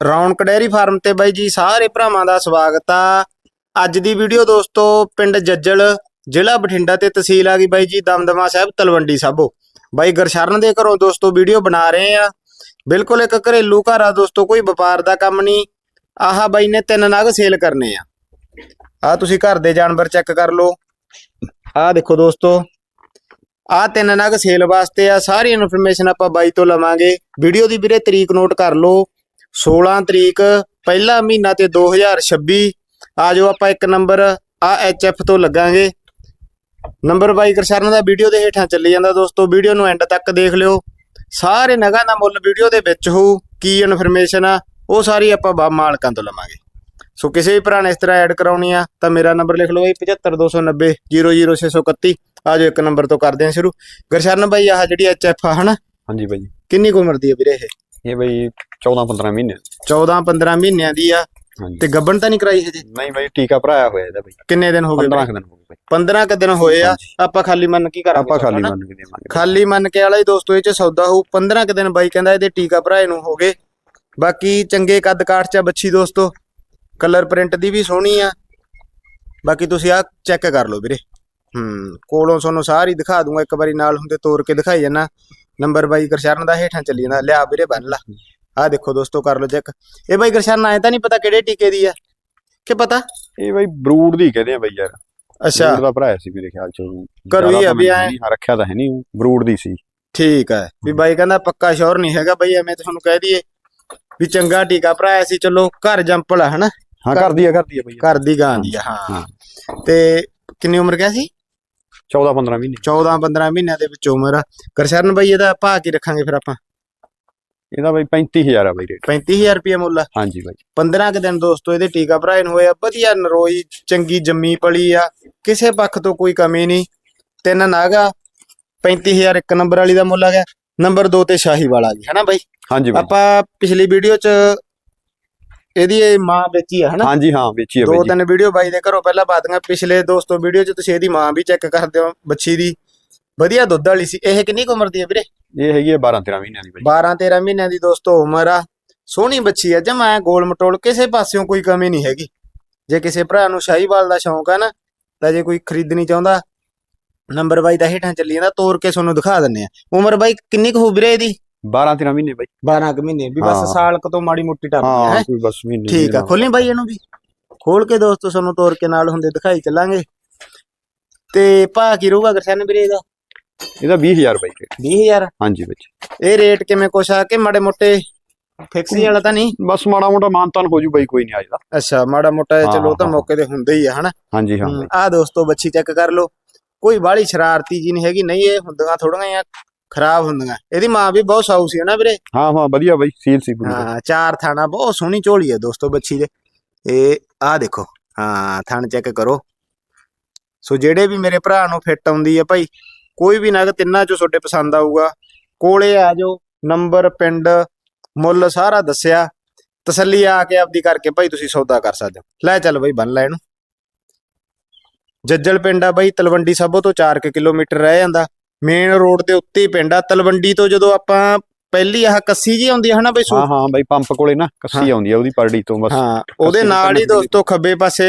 ਰੌਣਕ dairy farm ਤੇ ਬਾਈ ਜੀ ਸਾਰੇ ਭਰਾਵਾਂ ਦਾ ਸਵਾਗਤ ਆ। ਅੱਜ ਦੀ ਵੀਡੀਓ ਦੋਸਤੋ ਪਿੰਡ ਜੱਜਲ, ਜ਼ਿਲ੍ਹਾ ਬਠਿੰਡਾ ਤੇ ਤਹਿਸੀਲ ਆ ਗਈ ਬਾਈ ਜੀ ਦਮਦਮਾ ਸਾਹਿਬ, ਤਲਵੰਡੀ ਸਾਬੋ। ਬਾਈ ਗਰਸ਼ਰਨ ਦੇ ਘਰੋਂ ਦੋਸਤੋ ਵੀਡੀਓ ਬਣਾ ਰਹੇ ਆ। ਬਿਲਕੁਲ ਇੱਕ ਘਰੇਲੂ ਘਰ ਆ ਦੋਸਤੋ, ਕੋਈ ਵਪਾਰ ਦਾ ਕੰਮ ਨਹੀਂ। ਆਹ ਬਾਈ ਨੇ ਤਿੰਨ ਨਗ ਸੇਲ ਕਰਨੇ ਆ। ਆ ਤੁਸੀਂ ਘਰ ਦੇ ਜਾਨਵਰ ਚੈੱਕ ਕਰ ਲਓ। ਆ ਦੇਖੋ ਦੋਸਤੋ ਆ ਤਿੰਨ ਨਗ ਸੇਲ ਵਾਸਤੇ ਆ। ਸਾਰੀ ਇਨਫੋਰਮੇਸ਼ਨ ਆਪਾਂ ਬਾਈ ਤੋਂ ਲਵਾਂਗੇ। ਵੀਡੀਓ ਦੀ ਵੀਰੇ ਤਰੀਕ ਨੋਟ ਕਰ ਲਓ। 16 ਤਰੀਕ ਪਹਿਲਾ ਮਹੀਨਾ ਤੇ 2026 ਆ ਜਾਓ ਆਪਾਂ ਇੱਕ ਨੰਬਰ ਆ ਐਚਐਫ ਤੋਂ ਲੱਗਾਂਗੇ। ਨੰਬਰ ਬਾਈ ਕਰਸ਼ਰਨ ਦਾ ਵੀਡੀਓ ਦੇ ਹੇਠਾਂ ਚੱਲੀ ਜਾਂਦਾ ਦੋਸਤੋ ਵੀਡੀਓ ਨੂੰ ਐਂਡ ਤੱਕ ਦੇਖ ਲਿਓ। ਸਾਰੇ ਨਗਾਂ ਦਾ ਮੁੱਲ ਵੀਡੀਓ ਦੇ ਵਿੱਚ ਹੋਊ ਕੀ ਇਨਫੋਰਮੇਸ਼ਨ ਆ ਉਹ ਸਾਰੀ ਆਪਾਂ ਬਾ ਮਾਲਕਾਂ ਤੋਂ ਲਵਾਂਗੇ। ਸੋ ਕਿਸੇ ਵੀ ਭਰਾ ਨੇ ਇਸ ਤਰ੍ਹਾਂ ਐਡ ਕਰਾਉਣੀ ਆ ਤਾਂ ਮੇਰਾ ਨੰਬਰ ਲਿਖ ਲਓ ਬਾਈ 75290 00631 ਆ ਜਾਓ ਇੱਕ ਨੰਬਰ ਤੋਂ ਕਰਦੇ ਹਾਂ ਸ਼ੁਰੂ। ਗਰਸ਼ਰਨ ਬਾਈ ਆਹ ਜਿਹੜੀ ਐਚਐਫ ਆ ਹਨਾ? ਹਾਂਜੀ ਬਾਈ। ਕਿੰਨੀ ਕੁ ਉਮਰ ਦੀ ਹੈ ਵੀਰੇ ਇਹ? ਇਹ ਬਾਈ 14 15 ਮਹੀਨੇ 14 15 ਮਹੀਨਿਆਂ ਦੀ ਆ ਤੇ ਗੱਬਣ ਤਾਂ ਨਹੀਂ ਕਰਾਈ ਹਜੇ? ਨਹੀਂ ਬਾਈ ਟੀਕਾ ਭਰਾਇਆ ਹੋਇਆ ਇਹਦਾ ਬਾਈ। ਕਿੰਨੇ ਦਿਨ ਹੋ ਗਏ 15 ਕੁ ਦਿਨ ਹੋ ਗਏ ਬਾਈ। 15 ਕ ਦਿਨ ਹੋਏ ਆ। ਆਪਾਂ ਖਾਲੀ ਮੰਨ ਕੀ ਕਰਾਂਗੇ ਆਪਾਂ ਖਾਲੀ? ਮੰਨ ਕੇ ਦੇਵਾਂਗੇ ਖਾਲੀ ਮੰਨ ਕੇ ਵਾਲਾ ਹੀ ਦੋਸਤੋ ਇਹ ਚ ਸੌਦਾ ਹੋਊ 15 ਕ ਦਿਨ ਬਾਈ ਕਹਿੰਦਾ ਇਹਦੇ ਟੀਕਾ ਭਰਾਏ ਨੂੰ ਹੋ ਗਏ। ਬਾਕੀ ਚੰਗੇ ਕੱਦ ਕਾਠ ਚ ਬੱਚੀ ਦੋਸਤੋ ਕਲਰ ਪ੍ਰਿੰਟ ਦੀ ਵੀ ਸੋਹਣੀ ਆ। ਬਾਕੀ ਤੁਸੀਂ ਆ ਚੈੱਕ ਕਰ ਲਓ ਵੀਰੇ। ਹੂੰ ਕੋਲੋਂ ਤੁਹਾਨੂੰ ਸਾਰੀ ਦਿਖਾ ਦੂੰਗਾ ਇੱਕ ਵਾਰੀ ਨਾਲ ਹੁੰਦੇ ਤੋੜ ਕੇ ਦਿਖਾਈ ਜਾਣਾ ਨੰਬਰ ਬਾਈ ਗਰਸ਼ਰਨ ਦਾ ਹੇਠਾਂ ਚੱਲੀ ਜਾਂਦਾ। ਲਿਆ ਵੀਰੇ ਬੰਨ ਲਾ। ਆ ਦੇਖੋ ਦੋਸਤੋ ਕਰ ਲਓ ਚੈੱਕ। ਇਹ ਬਾਈ ਗਰਸ਼ਰਨ ਆਏ ਤਾਂ ਨਹੀਂ ਪਤਾ ਕਿਹੜੇ ਟੀਕੇ ਦੀ ਆ? ਕਿ ਪਤਾ? ਇਹ ਬਾਈ ਬਰੂਡ ਦੀ ਕਹਿੰਦੇ ਆ ਬਾਈ ਯਾਰ। ਅੱਛਾ। ਬਰੂਡ ਦਾ ਭਰਾਇਆ ਸੀ ਮੇਰੇ ਖਿਆਲ ਚ। ਘਰੋਂ ਹੀ ਆ ਵੀ ਐਂ। ਹਾਂ, ਰੱਖਿਆ ਤਾਂ ਹੈ ਨਹੀਂ ਬਰੂਡ ਦੀ ਸੀ। ਠੀਕ ਹੈ ਵੀ ਬਾਈ ਕਹਿੰਦਾ ਪੱਕਾ ਸ਼ੋਰ ਨਹੀਂ ਹੈਗਾ ਬਈ ਐਵੇਂ ਤੁਹਾਨੂੰ ਕਹਿ ਦਈਏ। ਵੀ ਚੰਗਾ ਟੀਕਾ ਭਰਾਇਆ ਸੀ ਚਲੋ ਘਰ ਜੰਪਲ ਆ ਹਨਾ? ਹਾਂ ਕਰਦੀ ਆ ਕਰਦੀ ਆ ਬਾਈ। ਘਰ ਦੀ ਗਾਂ ਦੀ ਆ ਹਾਂ। ਹਾਂ। ਤੇ ਕਿੰਨੀ ਉਮਰ ਕਿਆ ਸੀ? 14 15 ਮਹੀਨੇ। 14 15 ਮਹੀਨਿਆਂ ਦੇ ਵਿੱਚ ਉਮਰ ਆ। ਕਰਸ਼ਰਨ ਬਈ ਇਹਦਾ ਭਾਅ ਕੀ ਰੱਖਾਂਗੇ ਫਿਰ ਆਪਾਂ? ਇਹਦਾ ਬਾਈ 35000 ਆ ਬਾਈ ਰੇਟ। 35000 ਰੁਪਏ ਮੁੱਲ ਆ। ਹਾਂਜੀ ਬਾਈ। 15 ਕੁ ਦਿਨ ਦੋਸਤੋ ਇਹਦੇ ਟੀਕਾ ਭਰਾਏ ਨੂੰ ਹੋਇਆ ਵਧੀਆ ਨਰੋਈ ਚੰਗੀ ਜੰਮੀ ਪਲੀ ਆ। ਕਿਸੇ ਪੱਖ ਤੋਂ ਕੋਈ ਕਮੀ ਨਹੀਂ। ਤਿੰਨ ਨਾਗਾ 35000 ਇੱਕ ਨੰਬਰ ਵਾਲੀ ਦਾ ਮੁੱਲ ਆ ਗਿਆ। ਨੰਬਰ 2 ਤੇ ਸ਼ਾਹੀ ਵਾਲਾ ਜੀ ਹਨਾ ਬਾਈ? ਹਾਂਜੀ ਬਾਈ। ਆਪਾਂ ਪਿਛਲੀ ਵੀਡੀਓ 'ਚ ਇਹਦੀ ਇਹ ਮਾਂ ਵੇਚੀ ਆ ਹਨਾ? ਹਾਂਜੀ ਹਾਂ ਵੇਚੀ ਬਾਈ ਦੋ ਜੀ ਤਿੰਨ ਵੀਡੀਓ ਬਾਈ ਦੇ ਘਰੋਂ ਪਹਿਲਾਂ ਪਾ ਦੀਆਂ ਪਿਛਲੇ ਦੋਸਤੋ ਵੀਡੀਓ 'ਚ ਤੁਸੀਂ ਇਹਦੀ ਮਾਂ ਵੀ ਚੈੱਕ ਕਰਦੇ ਹੋ ਬੱਚੀ ਦੀ। ਵਧੀਆ ਦੁੱਧ ਵਾਲੀ ਸੀ। ਇਹ ਕਿੰਨੀ ਕੁ ਉਮਰ ਦੀ ਹੈ ਵੀਰੇ? ਇਹ ਹੈਗੀ ਆ 12 13 ਮਹੀਨਿਆਂ ਦੀ ਬਾਈ। 12 13 ਮਹੀਨਿਆਂ ਦੀ ਦੋਸਤੋ ਉਮਰ ਆ। ਸੋਹਣੀ ਬੱਚੀ ਆ ਜਮਾ ਗੋਲ ਮਟੋਲ ਕਿਸੇ ਪਾਸਿਓਂ ਕੋਈ ਕਮੀ ਨਹੀਂ ਹੈਗੀ। ਜੇ ਕਿਸੇ ਭਰਾ ਨੂੰ ਸ਼ਾਹੀਵਾਲ ਦਾ ਸ਼ੌਂਕ ਆ ਨਾ ਤਾਂ ਜੇ ਕੋਈ ਖਰੀਦਣੀ ਚਾਹੁੰਦਾ ਨੰਬਰ ਬਾਈ ਦਾ ਹੇਠਾਂ ਚੱਲੀ ਜਾਂਦਾ ਤੋੜ ਕੇ ਤੁਹਾਨੂੰ ਦਿਖਾ ਦਿੰਨੇ ਆ। ਉਮਰ ਬਾਈ ਕਿੰਨੀ ਕੁ ਹੋ ਵੀਰੇ ਇਹਦੀ? 12 13 ਮਹੀਨੇ ਬਾਈ। 12 ਕੁ ਮਹੀਨੇ ਵੀ ਬਸ। ਸਾਲ ਕੁ ਤੋਂ ਮਾੜੀ ਮੋਟੀ ਟੱਪ ਹੈ ਹਾਂ। ਕੋਈ ਬਸ ਮਹੀਨੇ ਠੀਕ ਆ ਖੋਲੀ ਬਾਈ ਇਹਨੂੰ ਵੀ। ਖੋਲ ਕੇ ਦੋਸਤੋ ਤੁਹਾਨੂੰ ਤੋੜ ਕੇ ਨਾਲ ਹੁੰਦੇ ਦਿਖਾਈ ਚੱਲਾਂਗੇ। ਤੇ ਭਾ ਕੀ ਰਹੂਗਾ ਗਰਸ਼ਨ ਵੀਰੇ ਇਹਦਾ? ਇਹਦਾ 20000 ਬਾਈ ਰੇਟ 20000 ਹਾਂਜੀ ਵਿੱਚ ਇਹ ਰੇਟ ਕਿਵੇਂ ਕੁਛ ਆ ਕਿ ਮਾੜੇ ਮੋਟੇ ਫਿਕਸ ਵਾਲਾ ਤਾਂ ਨਹੀਂ? ਬਸ ਮਾੜਾ ਮੋਟਾ ਮਾਨਤਾਨ ਹੋ ਜੂ ਬਾਈ ਕੋਈ ਨਹੀਂ ਅੱਜ ਦਾ। ਅੱਛਾ ਮਾੜਾ ਮੋਟਾ ਇਹ ਚਲੋ ਉਹ ਤਾਂ ਹਾਂ। ਮੌਕੇ ਤੇ ਹੁੰਦੇ ਹੀ ਆ ਹਨਾ? ਹਾਂਜੀ ਹਾਂ। ਬਾਈ ਆ ਦੋਸਤੋ ਬੱਚੀ ਚੈੱਕ ਕਰ ਲਓ। ਕੋਈ ਬਾਹਲੀ ਸ਼ਰਾਰਤੀ ਜੀ ਨਹੀਂ ਹੈਗੀ ਨਹੀਂ ਇਹ ਹੁੰਦੀਆਂ ਥੋੜੀਆਂ ਆ। ਖਰਾਬ ਹੁੰਦੀਆਂ। ਇਹਦੀ ਮਾਂ ਵੀ ਬਹੁਤ ਸਾਊ ਸੀ ਹਨਾ ਵੀਰੇ? ਹਾਂ ਹਾਂ ਵਧੀਆ ਬਾਈ ਸੀਲ ਸੀ ਪੂਰੀ। ਹਾਂ ਚਾਰ ਥਾਣਾ ਬਹੁਤ ਸੋਹਣੀ ਝੋਲੀ ਹੈ ਦੋਸਤੋ ਬੱਚੀ ਦੇ। ਇਹ ਆ ਦੇਖੋ ਹਾਂ ਥਣ ਚੈੱਕ ਕਰੋ। ਸੋ ਜਿਹੜੇ ਵੀ ਮੇਰੇ ਭਰਾ ਨੂੰ ਫਿੱਟ ਆਉਂਦੀ ਹੈ ਭਾਈ ਕੋਈ ਵੀ ਨਗ ਤਿੰਨਾਂ ਚੋਂ ਤੁਹਾਡੇ ਪਸੰਦ ਆਊਗਾ ਕੋਲੇ ਆ ਜਾਓ ਨੰਬਰ ਪਿੰਡ ਮੁੱਲ ਸਾਰਾ ਦੱਸਿਆ। ਤਸੱਲੀ ਆ ਕੇ ਆਪਦੀ ਕਰਕੇ ਭਾਈ ਤੁਸੀਂ ਸੌਦਾ ਕਰ ਸਕਦੇ ਹੋ। ਲੈ ਚੱਲ ਬਈ ਬੰਨ ਲੈ ਇਹਨੂੰ। ਜੱਜਲ ਪਿੰਡ ਆ ਬਈ ਤਲਵੰਡੀ ਸਾਬੋ ਤੋਂ 4 ਕਿਲੋਮੀਟਰ ਰਹਿ ਜਾਂਦਾ। ਮੇਨ ਰੋਡ ਦੇ ਉੱਤੇ ਹੀ ਪਿੰਡ ਆ। ਤਲਵੰਡੀ ਤੋਂ ਜਦੋਂ ਆਪਾਂ ਪਹਿਲੀ ਆਹ ਕੱਸੀ ਜੀ ਆਉਂਦੀ ਹੈ ਹਨਾ ਬਈ ਸੂ ਹਾਂ ਹਾਂ ਬਾਈ ਪੰਪ ਕੋਲੇ ਨਾ ਕੱਸੀ। ਆਉਂਦੀ ਆ ਉਹਦੀ ਪਰੜੀ ਤੋਂ ਬਸ। ਹਾਂ ਉਹਦੇ ਨਾਲ ਹੀ ਤੋਂ ਦੋਸਤੋ ਖੱਬੇ ਪਾਸੇ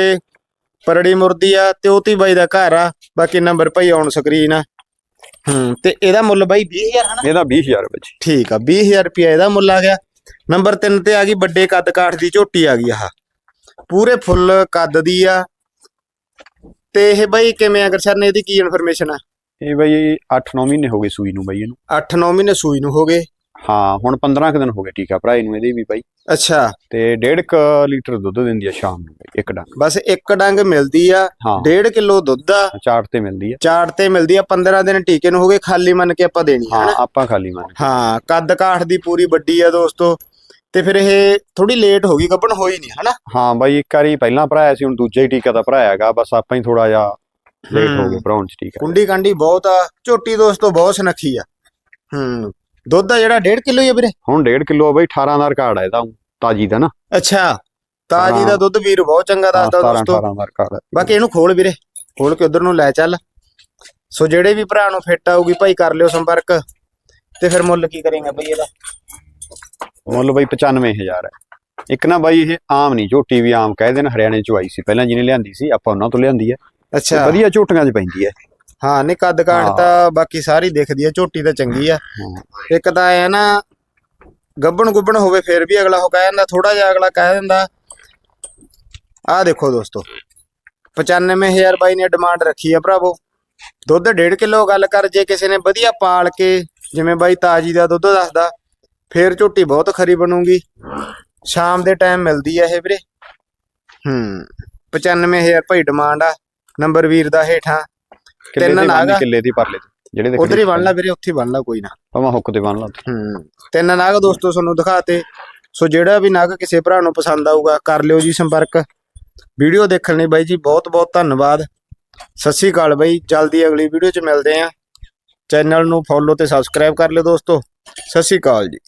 ਪਰੜੀ ਮੁਰਦੀ ਆ ਤੇ ਉਹਤੀ ਬਾਈ ਦਾ ਘਰ ਆ ਬਾਕੀ ਨੰਬਰ ਭਾਈ ਔਨ ਸਕਰੀਨ ਆ। ਹੂੰ ਤੇ ਇਹਦਾ ਮੁੱਲ ਬਾਈ 20000 ਹਨਾ? ਇਹਦਾ 20000 ਵਿੱਚ ਠੀਕ ਆ 20000 ਰੁਪਿਆ ਇਹਦਾ ਮੁੱਲ ਆ ਗਿਆ। ਨੰਬਰ 3 ਤੇ ਆ ਗਈ ਵੱਡੇ ਕੱਦ ਕਾਠ ਦੀ ਝੋਟੀ ਆ ਗਈ ਆਹ। ਪੂਰੇ ਫੁੱਲ ਕੱਦ ਦੀ ਆ। ਤੇ ਇਹ ਬਾਈ ਕਿਵੇਂ ਅਗਰ ਸਰ ਨੇ ਇਹਦੀ ਕੀ ਇਨਫੋਰਮੇਸ਼ਨ ਆ? ਇਹ ਬਾਈ 8-9 ਮਹੀਨੇ ਹੋ ਗਏ ਸੂਈ ਨੂੰ ਬਾਈ ਇਹਨੂੰ। 8-9 ਮਹੀਨੇ ਸੂਈ ਨੂੰ ਹੋ ਗਏ? ਹਾਂ ਹੁਣ 15 ਕੁ ਦਿਨ ਹੋ ਗਏ ਟੀਕਾ ਭਰਾਏ ਨੂੰ ਇਹਦੇ ਵੀ ਬਾਈ। ਅੱਛਾ। ਤੇ 1.5 ਲੀਟਰ ਦੁੱਧ ਦਿੰਦੀ ਆ ਸ਼ਾਮ ਨੂੰ ਇੱਕ ਡੰਗ। ਬਸ ਇੱਕ ਡੰਗ ਮਿਲਦੀ ਆ ਹਾਂ। 1.5 ਕਿਲੋ ਦੁੱਧ ਆ। ਚਾਰ ਤੇ ਮਿਲਦੀ ਆ। ਚਾਰ ਤੇ ਮਿਲਦੀ ਆ 15 ਦਿਨ ਟੀਕੇ ਨੂੰ ਹੋ ਗਏ ਖਾਲੀ ਮੰਨ ਕੇ ਆਪਾਂ ਦੇਣੀ ਹਾਂ ਆਪਾਂ ਖਾਲੀ ਮੰਨ। ਹਾਂ ਕੱਦ ਕਾਠ ਦੀ ਪੂਰੀ ਵੱਡੀ ਆ ਦੋਸਤੋ। ਤੇ ਫਿਰ ਇਹ ਥੋੜੀ ਲੇਟ ਹੋ ਗਈ ਗੱਭਣ ਹੋਈ ਨਹੀਂ ਹਨਾ? ਹਾਂ ਬਾਈ ਇੱਕ ਵਾਰੀ ਪਹਿਲਾਂ ਭਰਾਇਆ ਸੀ ਹੁਣ ਦੂਜਾ ਹੀ ਟੀਕਾ ਤਾਂ ਭਰਾਇਆ ਹੈਗਾ ਬਸ ਆਪਾਂ ਹੀ ਥੋੜਾ ਜਿਹਾ ਲੇਟ ਹੋ। ਗਏ ਭਰਾਉਣ ਚ ਟੀਕਾ ਕੁੰਡੀ ਕਾਂਡੀ ਬਹੁਤ ਆ ਝੋਟੀ ਦੋਸਤੋ ਬਹੁਤ ਸੁਨੱਖੀ ਆ। ਹੂੰ ਦੁੱਧ ਆ ਜਿਹੜਾ 1.5 ਕਿਲੋ ਹੀ ਆ ਵੀਰੇ? ਹੁਣ 1.5 ਕਿਲੋ ਆ ਬਾਈ 18 ਦਾ ਰਿਕਾਰਡ ਆ ਇਹਦਾ ਤਾਜੀ ਦਾ ਨਾ। ਅੱਛਾ ਤਾਜੀ ਦਾ। ਦੁੱਧ ਵੀਰ ਬਹੁਤ ਚੰਗਾ ਦੱਸਦਾ 17 ਦੋਸਤੋ। 18 ਦਾ ਰਿਕਾਰਡ ਆ। ਬਾਕੀ ਇਹਨੂੰ ਖੋਲ ਵੀਰੇ ਖੋਲ ਕੇ ਉਧਰ ਨੂੰ ਲੈ ਚੱਲ। ਸੋ ਜਿਹੜੇ ਵੀ ਭਰਾ ਨੂੰ ਫਿੱਟ ਆਊਗੀ ਭਾਈ ਕਰ ਲਿਓ ਸੰਪਰਕ। ਤੇ ਫਿਰ ਮੁੱਲ ਕੀ ਕਰੇਗਾ ਬਈ ਇਹਦਾ? ਮੁੱਲ ਬਾਈ 95000 ਹੈ ਇੱਕ ਨਾ ਬਾਈ ਇਹ ਆਮ ਨਹੀਂ ਝੋਟੀ ਵੀ ਆਮ ਕਹਿ ਦੇਣ ਹਰਿਆਣੇ ਚੋਂ ਆਈ ਸੀ। ਪਹਿਲਾਂ ਜਿਹਨੇ ਲਿਆਂਦੀ ਸੀ ਆਪਾਂ ਉਹਨਾਂ ਤੋਂ ਲਿਆਂਦੀ ਹੈ ਅੱਛਾ। ਵਧੀਆ ਝੋਟੀਆਂ 'ਚ ਪੈਂਦੀ ਹੈ ਹਾਂ ਨਹੀਂ ਕੱਦ ਕਾਠ ਹਾਂ। ਤਾਂ ਬਾਕੀ ਸਾਰੀ ਦਿਖਦੀ ਆ ਝੋਟੀ ਤਾਂ ਚੰਗੀ ਆ ਇੱਕ ਤਾਂ ਐ ਨਾ ਗੱਬਣ ਗੁੱਬਣ ਹੋਵੇ ਫਿਰ ਵੀ ਅਗਲਾ ਉਹ ਕਹਿ ਜਾਂਦਾ ਥੋੜਾ ਜਿਹਾ ਅਗਲਾ ਕਹਿ ਦਿੰਦਾ ਆਹ ਦੇਖੋ ਦੋਸਤੋ 95000 ਬਾਈ ਨੇ ਡਿਮਾਂਡ ਰੱਖੀ ਆ ਭਰਾਵੋ। ਦੁੱਧ 1.5 ਕਿਲੋ ਗੱਲ ਕਰ ਜੇ ਕਿਸੇ ਨੇ ਵਧੀਆ ਪਾਲ ਕੇ ਜਿਵੇਂ ਬਾਈ ਤਾਜੀ ਦਾ ਦੁੱਧ ਦੱਸਦਾ ਫੇਰ ਝੋਟੀ ਬਹੁਤ ਖਰੀ ਬਣੂਗੀ। ਸ਼ਾਮ ਦੇ ਟਾਈਮ ਮਿਲਦੀ ਆ ਇਹ ਵੀਰੇ। ਹੂੰ। 95000 ਭਾਈ ਡਿਮਾਂਡ ਆ। ਨੰਬਰ ਵੀਰ ਦਾ ਹੇਠਾਂ ਤਿੰਨ ਨਾਗ। ਕਿੱਲੇ ਦੀ ਪਰਲੇ ਜਿਹੜੇ ਦੇ ਉਧਰ ਹੀ ਬਣ ਲਾ ਵੀਰੇ ਉੱਥੇ ਬਣ ਲਾ ਕੋਈ ਨਾ। ਭਾਵੇਂ ਹੁੱਕ ਤੇ ਬੰਨ ਲਾ ਹੂੰ ਤਿੰਨ ਨਾਗ ਦੋਸਤੋ ਤੁਹਾਨੂੰ ਦਿਖਾਤੇ। ਸੋ ਜਿਹੜਾ ਵੀ ਨਾਗ ਕਿਸੇ ਭਰਾ ਨੂੰ ਪਸੰਦ ਆਊਗਾ ਕਰ ਲਿਓ ਜੀ ਸੰਪਰਕ। ਵੀਡੀਓ ਦੇਖਣ ਲਈ ਬਾਈ ਜੀ ਬਹੁਤ ਬਹੁਤ ਧੰਨਵਾਦ। ਸਤਿ ਸ਼੍ਰੀ ਅਕਾਲ ਬਾਈ ਜਲਦੀ ਅਗਲੀ ਵੀਡੀਓ 'ਚ ਮਿਲਦੇ ਆਂ। ਚੈਨਲ ਨੂੰ ਫੋਲੋ ਤੇ ਸਬਸਕ੍ਰਾਈਬ ਕਰ ਲਿਓ ਦੋਸਤੋ। ਸਤਿ ਸ਼੍ਰੀ ਅਕਾਲ ਜੀ।